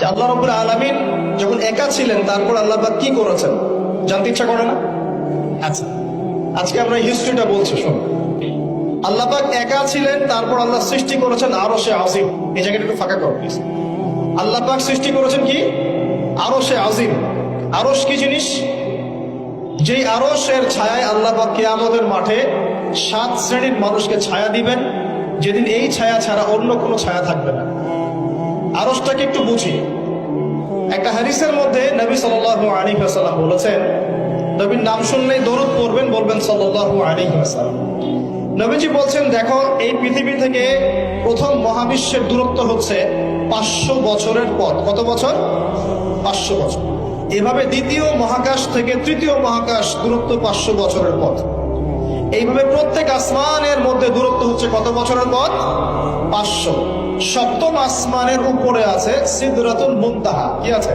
যে আল্লাহ রবুল আলমিন যখন একা ছিলেন তারপর আল্লাহ পাক কি করেছেন? জানতে ইচ্ছা করে না? আচ্ছা। আজকে আমরা হিস্ট্রিটা বলছি শোন। আল্লাহ পাক একা ছিলেন তারপর আল্লাহ সৃষ্টি করেছেন আরও সে আজিম। এই জায়গাটা একটু ফাঁকা করো প্লিজ আল্লাহ পাক সৃষ্টি করেছেন কি? আরও সে আজিম। আরস কি জিনিস? যেই আরসের ছায়ায় আল্লাহ পাক কিয়ামতের মাঠে সাত শ্রেণির মানুষকে ছায়া দিবেন যেদিন এই ছায়া ছাড়া অন্য কোনো ছায়া থাকবে না। আরসটাকে একটু বুঝি। একটা হাদিসের মধ্যে নবী সাল্লাল্লাহু আলাইহি ওয়াসাল্লাম বলেছেন, নবীর নাম শুনলেই দরুদ পড়বেন বলবেন সাল্লাল্লাহু আলাইহি ওয়াসাল্লাম। নবীজি বলছেন, দেখো, এই পৃথিবী থেকে প্রথম মহাবিশ্বের দূরত্ব হচ্ছে পাঁচশো বছরের পথ। কত বছর? পাঁচশো বছর। এভাবে দ্বিতীয় মহাকাশ থেকে তৃতীয় মহাকাশ দূরত্ব পাঁচশো বছরের পথ। এইভাবে প্রত্যেক আসমানের মধ্যে দূরত্ব হচ্ছে কত বছরের পথ? পাঁচশো। সপ্তম আসমানের উপরে আছে সিদ্ধরাতুল মুন্তাহা। কি আছে?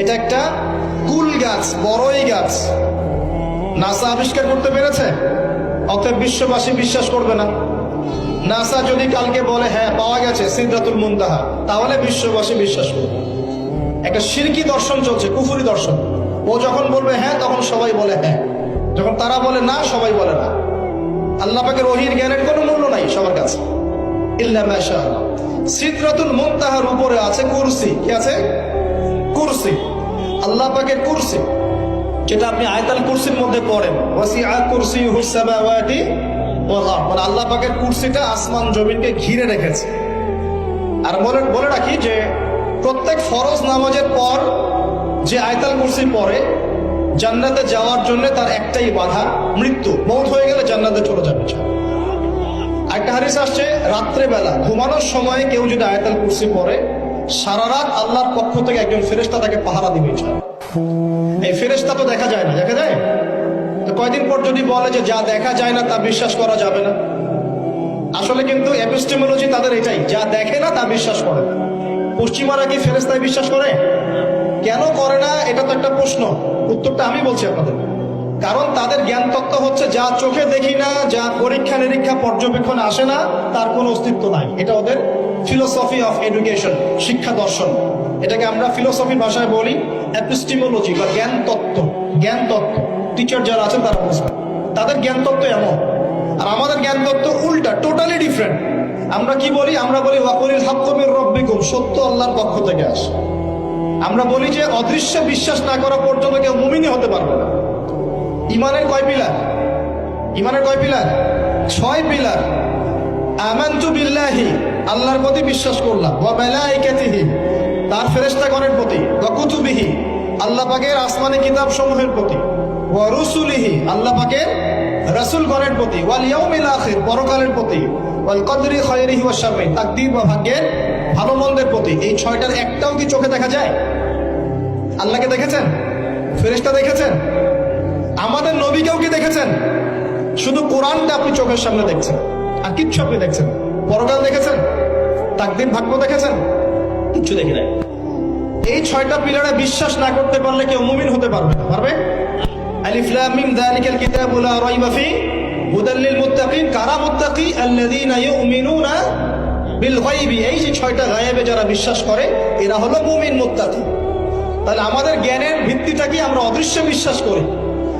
এটা একটা কুল গাছ, বড়ই গাছ। নাসা আবিষ্কার করতে পেরেছে? অতএব বিশ্ববাসী বিশ্বাস করবে না। নাসা যদি কালকে বলে হ্যাঁ পাওয়া গেছে সিদ্ধাতুল মুন্তাহা, তাহলে বিশ্ববাসী বিশ্বাস করবে। একটা সিরকি দর্শন চলছে, কুফুরি দর্শন। ও যখন বলবে হ্যাঁ তখন সবাই বলে হ্যাঁ। যখন তারা বলে, না, সবাই বলে, না। আল্লাহ পাকের জ্ঞানের কোনো মূল্য নাই সবার কাছে। ইল্লা মাশা আল্লাহ। সিদরাতুল উপরে আছে কুরসি। কি আছে? কুরসি। আল্লাহ পাকের কুরসি। যেটা আপনি আয়তাল কুরসির মধ্যে পড়েন। ওয়াসিআ কুরসি হুসামাওয়াতি ওয়াল মানে আল্লাহ পাকের কুরসিটা আসমান জমিনকে ঘিরে রেখেছে। আর বলে বলে রাখি যে প্রত্যেক ফরজ নামাজের পর যে আয়তাল কুরসি পড়ে, জান্নাতে যাওয়ার জন্য তার একটাই বাধা, মৃত্যু। মৌত হয়ে গেলে জান্নাতে চলে যাবে একটা হারিস আসছে রাত্রে বেলা ঘুমানোর সময় কেউ যদি আয়তাল কুরসি পড়ে সারা রাত আল্লাহর পক্ষ থেকে একজন ফেরেস্তা তাকে পাহারা দিবে। এই ফেরেস্তা তো দেখা যায় না, দেখা যায়? কয়দিন পর যদি বলে যে যা দেখা যায় না তা বিশ্বাস করা যাবে না। আসলে কিন্তু এপিস্টেমোলজি তাদের এটাই, যা দেখে না তা বিশ্বাস করে না। পশ্চিমারা কি ফেরেস্তায় বিশ্বাস করে? কেন করে না? এটা তো একটা প্রশ্ন। উত্তরটা আমি বলছি আপনাদের। কারণ তাদের জ্ঞান তত্ত্ব হচ্ছে, যা চোখে দেখি না, যা পরীক্ষা নিরীক্ষা পর্যবেক্ষণ আসে না, তার কোনো অস্তিত্ব নাই। এটা ওদের ফিলোসফি অফ এডুকেশন শিক্ষা দর্শন। এটাকে আমরা ফিলোসফি ভাষায় বলি অ্যাপিস্টিমোলজি বা জ্ঞান তত্ত্ব। জ্ঞান তত্ত্ব। টিচার যারা আছেন তারা বুঝবেন তাদের জ্ঞান তত্ত্ব এমন। আর আমাদের জ্ঞান তত্ত্ব উল্টা টোটালি ডিফারেন্ট আমরা কি বলি? আমরা বলি, ওয়াকুলিল হাক্কমির রব্বিকুম সত্য আল্লাহর পক্ষ থেকে আসে। আমরা বলি যে, অদৃশ্য বিশ্বাস না করা পর্যন্ত কেউ মুমিনই হতে পারবে না। ইমানের কয় পিলার? ইমানের কয় পিলার? ছয় পিলার। আমানতু বিল্লাহি, আল্লাহর প্রতি বিশ্বাস করলাম। ওয়া মালাইকাতিহি, তার ফেরেশতাগণের প্রতি। ওয়া কুতুবিহি, আল্লাহ পাকের আসমানি কিতাব সমূহের প্রতি। ওয়া রুসুলিহি, আল্লাহ পাকের রাসূলগণের প্রতি। ওয়াল ইয়াউমিল আখির, পরকালের প্রতি। ওয়াল কদরি খায়রিহি ওয়া শাররি, তাকদীর বা ভাগ্যের ভালো মন্দের প্রতি। এই ছয়টার একটাও কি চোখে দেখা যায়? আল্লাহকে দেখেছেন? ফেরেশতা দেখেছেন? আমাদের নবীকেও কি দেখেছেন? শুধু কোরআনটা আপনি চোখের সামনে দেখছেন, আর কিচ্ছু আপনি দেখছেন পরকাল দেখেছেন? তাকদিন ভাগ্য দেখেছেন? কিচ্ছু দেখি নাই। এই ছয়টা পিলারে বিশ্বাস না করতে পারলে কেউ মুমিন হতে পারবে না। পারবে? আলিফ লাম মিম যালিকাল কিতাবু লা রাইবা ফি। হুদাল লিল মুত্তাকিন। কারা মুত্তাকি? আল্লাযীনা ইউমিনুনা বিল গায়বি। এই যে ছয়টা গায়েবে যারা বিশ্বাস করে, এরা হলো মুমিন মুত্তাকি। তাহলে আমাদের জ্ঞানের ভিত্তিটা কি? আমরা অদৃশ্য বিশ্বাস করি।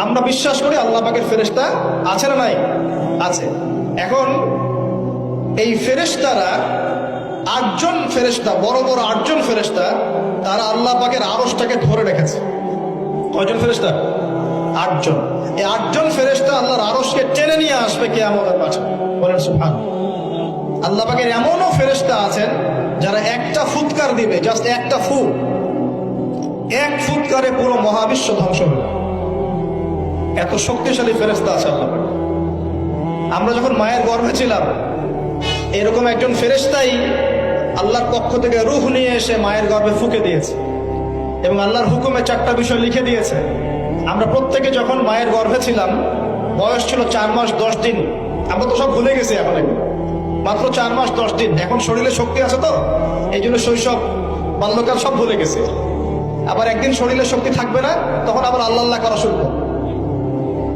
আমরা বিশ্বাস করি আল্লাহ পাকের ফেরেস্তা আছে না নাই? আছে। এখন এই ফেরেস্তারা আটজন ফেরেস্তা বড় বড় আটজন ফেরেস্তা তারা আল্লাহ পাকের আরসটাকে ধরে রেখেছে। কয়জন ফেরেস্তা আটজন। এই আটজন ফেরেস্তা আল্লাহর আরসকে টেনে নিয়ে আসবে কে আমাদের মাঝে বলেন সুফান আল্লাহ পাকের এমনও ফেরেস্তা আছেন যারা একটা ফুৎকার দিবে, জাস্ট একটা ফুট এক ফুৎকারে পুরো মহাবিশ্ব ধ্বংস হবে এত শক্তিশালী ফেরেস্তা আছে আল্লাহ আমরা যখন মায়ের গর্ভে ছিলাম, এরকম একজন ফেরেস্তাই আল্লাহর পক্ষ থেকে রুহ নিয়ে এসে মায়ের গর্ভে ফুকে দিয়েছে এবং আল্লাহর হুকুমে চারটা বিষয় লিখে দিয়েছে। আমরা প্রত্যেকে যখন মায়ের গর্ভে ছিলাম, বয়স ছিল চার মাস দশ দিন। আমরা তো সব ভুলে গেছি এখন। মাত্র চার মাস দশ দিন। এখন শরীরে শক্তি আছে তো? এই জন্য শৈশব, বাল্যকাল সব ভুলে গেছে। আবার একদিন শরীরে শক্তি থাকবে না, তখন আবার আল্লাহ আল্লাহ করা শুরু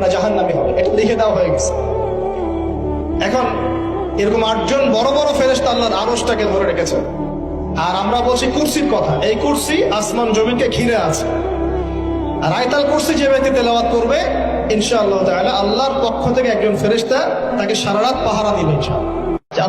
না জাহান নামে হবে। এটা লিখে দেওয়া হয়ে গেছে। এখন এরকম আটজন বড় বড় ফেরেস্তা আল্লাহর আরসটাকে ধরে রেখেছে। আর আমরা বলছি কুরসির কথা। এই কুরসি আসমান জমিনকে ঘিরে আছে। আর আয়তাল কুরসি যে ব্যক্তি তেলাওয়াত করবে, ইনশাআল্লাহ তাহলে আল্লাহর পক্ষ থেকে একজন ফেরেস্তা তাকে সারা রাত পাহারা দিবে ইনশাআল্লাহ।